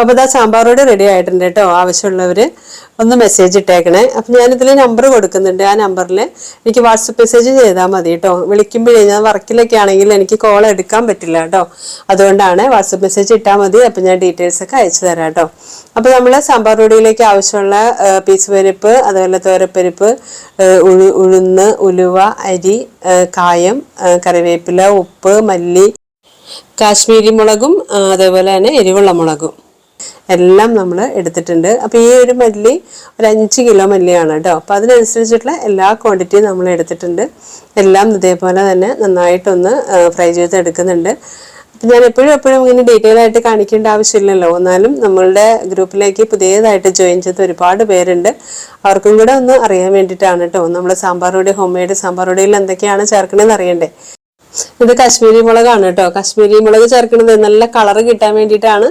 അപ്പോൾ ഇതാ സാമ്പാർ പൊടി റെഡി ആയിട്ടുണ്ട് കേട്ടോ ആവശ്യമുള്ളവർ ഒന്ന് മെസ്സേജ് ഇട്ടേക്കണേ. അപ്പം ഞാനിതിൽ നമ്പർ കൊടുക്കുന്നുണ്ട്. ആ നമ്പറിൽ എനിക്ക് വാട്സപ്പ് മെസ്സേജ് ചെയ്താൽ മതി കേട്ടോ. വിളിക്കുമ്പോഴേ ഞാൻ വർക്കിലൊക്കെ ആണെങ്കിൽ എനിക്ക് കോൾ എടുക്കാൻ പറ്റില്ല കേട്ടോ. അതുകൊണ്ടാണ് വാട്സപ്പ് മെസ്സേജ് ഇട്ടാൽ മതി. അപ്പം ഞാൻ ഡീറ്റെയിൽസ് ഒക്കെ അയച്ചു തരാം കേട്ടോ. അപ്പോൾ നമ്മൾ സാമ്പാർ പൊടിയിലേക്ക് ആവശ്യമുള്ള പീസ് പരിപ്പ് അതുപോലെ തോരപ്പരിപ്പ് ഉഴു ഉഴുന്ന് ഉലുവ അരി കായം കറിവേപ്പില ഉപ്പ് മല്ലി കാശ്മീരി മുളകും അതേപോലെ തന്നെ എരിവുള്ള മുളകും. എല്ലാം നമ്മൾ എടുത്തിട്ടുണ്ട്. അപ്പോൾ ഈ ഒരു മല്ലി ഒരു അഞ്ച് കിലോ മല്ലിയാണ് കേട്ടോ. അപ്പോൾ അതിനനുസരിച്ചിട്ടുള്ള എല്ലാ ക്വാണ്ടിറ്റിയും നമ്മൾ എടുത്തിട്ടുണ്ട്. എല്ലാം ഇതേപോലെ തന്നെ നന്നായിട്ടൊന്ന് ഫ്രൈ ചെയ്ത് എടുക്കുന്നുണ്ട്. അപ്പം ഞാൻ എപ്പോഴും എപ്പോഴും ഇങ്ങനെ ഡീറ്റെയിൽ ആയിട്ട് കാണിക്കേണ്ട ആവശ്യമില്ലല്ലോ. എന്നാലും നമ്മളുടെ ഗ്രൂപ്പിലേക്ക് പുതിയതായിട്ട് ജോയിൻ ചെയ്ത ഒരുപാട് പേരുണ്ട്. അവർക്കും കൂടെ ഒന്ന് അറിയാൻ വേണ്ടിയിട്ടാണ് കേട്ടോ. നമ്മൾ സാമ്പാർ പൊടി ഹോം മെയ്ഡ് സാമ്പാർ പൊടിയിൽ എന്തൊക്കെയാണ് ചേർക്കണമെന്ന് അറിയണ്ടേ? ഇത് കശ്മീരി മുളകാണ് കേട്ടോ. കശ്മീരി മുളക് ചേർക്കുന്നത് നല്ല കളർ കിട്ടാൻ വേണ്ടിയിട്ടാണ്.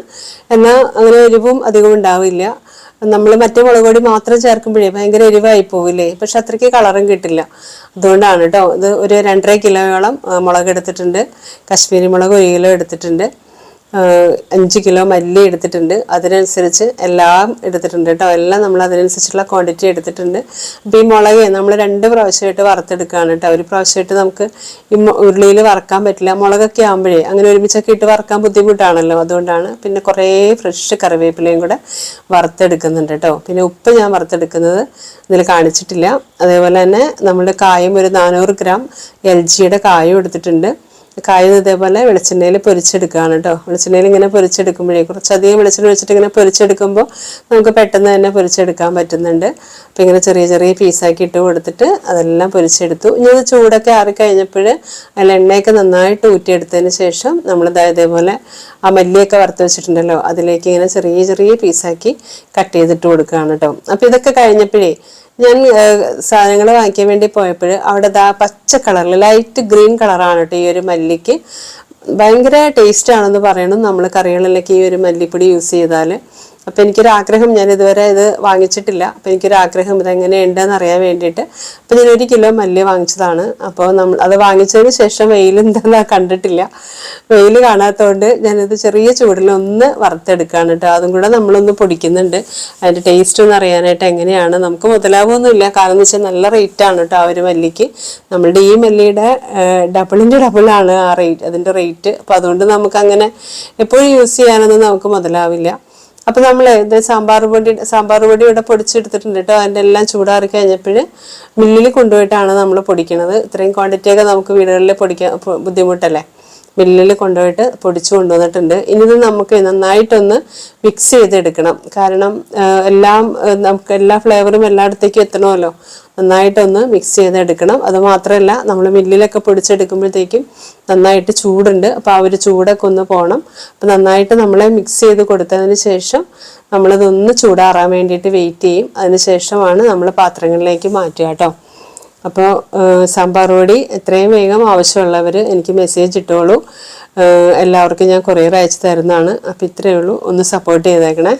എന്നാൽ അങ്ങനെ എരിവും അധികം ഉണ്ടാവില്ല. നമ്മൾ മറ്റേ മുളക് പൊടി മാത്രം ചേർക്കുമ്പോഴേ ഭയങ്കര എരിവായി പോവില്ലേ? പക്ഷെ അത്രയ്ക്ക് കളറും കിട്ടില്ല. അതുകൊണ്ടാണ് കേട്ടോ. ഇത് ഒരു രണ്ടര കിലോയോളം മുളക് എടുത്തിട്ടുണ്ട്. കശ്മീരി മുളക് ഒരു കിലോ എടുത്തിട്ടുണ്ട്. അഞ്ച് കിലോ മല്ലി എടുത്തിട്ടുണ്ട്. അതിനനുസരിച്ച് എല്ലാം എടുത്തിട്ടുണ്ട് കേട്ടോ. എല്ലാം നമ്മൾ അതിനനുസരിച്ചുള്ള ക്വാണ്ടിറ്റി എടുത്തിട്ടുണ്ട്. അപ്പോൾ ഈ മുളക് നമ്മൾ രണ്ട് പ്രാവശ്യമായിട്ട് വറുത്തെടുക്കുകയാണ് കേട്ടോ. ഒരു പ്രാവശ്യമായിട്ട് നമുക്ക് ഈ ഉരുളിയിൽ വറക്കാൻ പറ്റില്ല. മുളകൊക്കെ ആകുമ്പോഴേ അങ്ങനെ ഒരുമിച്ചൊക്കെ ഇട്ട് വറക്കാൻ ബുദ്ധിമുട്ടാണല്ലോ. അതുകൊണ്ടാണ് പിന്നെ കുറേ ഫ്രഷ് കറിവേപ്പിലയും കൂടെ വറുത്തെടുക്കുന്നുണ്ട് കേട്ടോ. പിന്നെ ഉപ്പ് ഞാൻ വറുത്തെടുക്കുന്നത് ഇതിൽ കാണിച്ചിട്ടില്ല. അതേപോലെ തന്നെ നമ്മൾ കായം ഒരു നാനൂറ് ഗ്രാം എൽ ജിയുടെ കായം എടുത്തിട്ടുണ്ട്. കായം ഇതേപോലെ വെളിച്ചെണ്ണയിൽ പൊരിച്ചെടുക്കുകയാണ് കേട്ടോ. വെളിച്ചെണ്ണയിൽ ഇങ്ങനെ പൊരിച്ചെടുക്കുമ്പോഴേ കുറച്ചധികം വെളിച്ചെണ്ണ വെച്ചിട്ട് ഇങ്ങനെ പൊരിച്ചെടുക്കുമ്പോൾ നമുക്ക് പെട്ടെന്ന് തന്നെ പൊരിച്ചെടുക്കാൻ പറ്റുന്നുണ്ട്. അപ്പോൾ ഇങ്ങനെ ചെറിയ ചെറിയ പീസാക്കി ഇട്ട് കൊടുത്തിട്ട് അതെല്ലാം പൊരിച്ചെടുത്തു. ഇനി അത് ചൂടൊക്കെ ആറിക്കഴിഞ്ഞപ്പോൾ അതിൽ എണ്ണയൊക്കെ നന്നായിട്ട് ഊറ്റിയെടുത്തതിന് ശേഷം നമ്മൾ ഇതേപോലെ ആ മല്ലിയൊക്കെ വറുത്ത് വെച്ചിട്ടുണ്ടല്ലോ അതിലേക്ക് ഇങ്ങനെ ചെറിയ ചെറിയ പീസാക്കി കട്ട് ചെയ്തിട്ട് കൊടുക്കുകയാണ് കേട്ടോ. അപ്പോൾ ഇതൊക്കെ കഴിഞ്ഞപ്പോഴേ ഞാൻ സാധനങ്ങൾ വാങ്ങിക്കാൻ വേണ്ടി പോയപ്പോൾ അവിടെ ദാ പച്ച കളറിൽ ലൈറ്റ് ഗ്രീൻ കളറാണ് കേട്ടോ ഈ ഒരു മല്ലിക്ക്. ഭയങ്കര ടേസ്റ്റ് ആണെന്ന് പറയണം നമ്മൾ കറികളിലേക്ക് ഈ ഒരു മല്ലിപ്പൊടി യൂസ് ചെയ്താൽ അപ്പോൾ എനിക്കൊരാഗ്രഹം ഞാൻ ഇതുവരെ ഇത് വാങ്ങിച്ചിട്ടില്ല. അപ്പം എനിക്കൊരാഗ്രഹം ഇതെങ്ങനെയുണ്ടെന്ന് അറിയാൻ വേണ്ടിയിട്ട്. അപ്പം ഞാൻ ഒരു കിലോ മല്ലി വാങ്ങിച്ചതാണ്. അപ്പോൾ നമ്മൾ അത് വാങ്ങിച്ചതിന് ശേഷം വെയിൽ കണ്ടിട്ടില്ല. വെയിൽ കാണാത്തതുകൊണ്ട് ഞാനിത് ചെറിയ ചൂടിൽ ഒന്ന് വറുത്തെടുക്കുകയാണ് കേട്ടോ. അതും കൂടെ നമ്മളൊന്ന് പൊടിക്കുന്നുണ്ട്. അതിന്റെ ടേസ്റ്റ് ഒന്ന് അറിയാനായിട്ട് എങ്ങനെയാണ്. നമുക്ക് മുതലാവുമൊന്നുമില്ല. കാരണം എന്ന് വെച്ചാൽ നല്ല റേറ്റാണ് കേട്ടോ ആ ഒരു മല്ലിക്ക്. നമ്മളുടെ ഈ മല്ലിയുടെ ഡബിളിന്റെ ഡബിളാണ് ആ റേറ്റ് അതിന്റെ റേറ്റ് അപ്പോൾ അതുകൊണ്ട് നമുക്ക് അങ്ങനെ എപ്പോഴും യൂസ് ചെയ്യാനൊന്നും നമുക്ക് മുതലാവില്ല. അപ്പോൾ നമ്മൾ ഇത് സാമ്പാർ പൊടി സാമ്പാർ പൊടി ഇവിടെ പൊടിച്ചെടുത്തിട്ടുണ്ട് കേട്ടോ അതിന്റെ എല്ലാം ചൂടാറി കഴിഞ്ഞപ്പോൾ മില്ലിൽ കൊണ്ടുപോയിട്ടാണ് നമ്മൾ പൊടിക്കുന്നത് ഇത്രയും ക്വാണ്ടിറ്റിയൊക്കെ നമുക്ക് വീടുകളിൽ പൊടിക്കാൻ ബുദ്ധിമുട്ടല്ലേ? മില്ലിൽ കൊണ്ടുപോയിട്ട് പൊടിച്ചു കൊണ്ടുവന്നിട്ടുണ്ട്. ഇനി നമുക്ക് നന്നായിട്ടൊന്ന് മിക്സ് ചെയ്തെടുക്കണം. കാരണം എല്ലാം നമുക്ക് എല്ലാ ഫ്ലേവറും എല്ലായിടത്തേക്കും എത്തണമല്ലോ. നന്നായിട്ടൊന്ന് മിക്സ് ചെയ്തെടുക്കണം. അത് മാത്രമല്ല നമ്മൾ മില്ലിലൊക്കെ പൊടിച്ചെടുക്കുമ്പോഴത്തേക്കും നന്നായിട്ട് ചൂടുണ്ട്. അപ്പോൾ ആ ഒരു ചൂടൊക്കെ ഒന്ന് പോകണം അപ്പോൾ നന്നായിട്ട് നമ്മളെ മിക്സ് ചെയ്ത് കൊടുത്തതിന് ശേഷം നമ്മളിതൊന്ന് ചൂടാറാൻ വേണ്ടിയിട്ട് വെയിറ്റ് ചെയ്യും. അതിന് ശേഷമാണ് നമ്മൾ പാത്രങ്ങളിലേക്ക് മാറ്റുക കേട്ടോ. അപ്പോൾ സാമ്പാർ പൊടി എത്രയും വേഗം ആവശ്യമുള്ളവർ എനിക്ക് മെസ്സേജ് ഇട്ടോളൂ. എല്ലാവർക്കും ഞാൻ കൊറിയർ അയച്ചു തരുന്നതാണ്. അപ്പോൾ ഇത്രയേ ഉള്ളൂ. ഒന്ന് സപ്പോർട്ട് ചെയ്തേക്കണേ.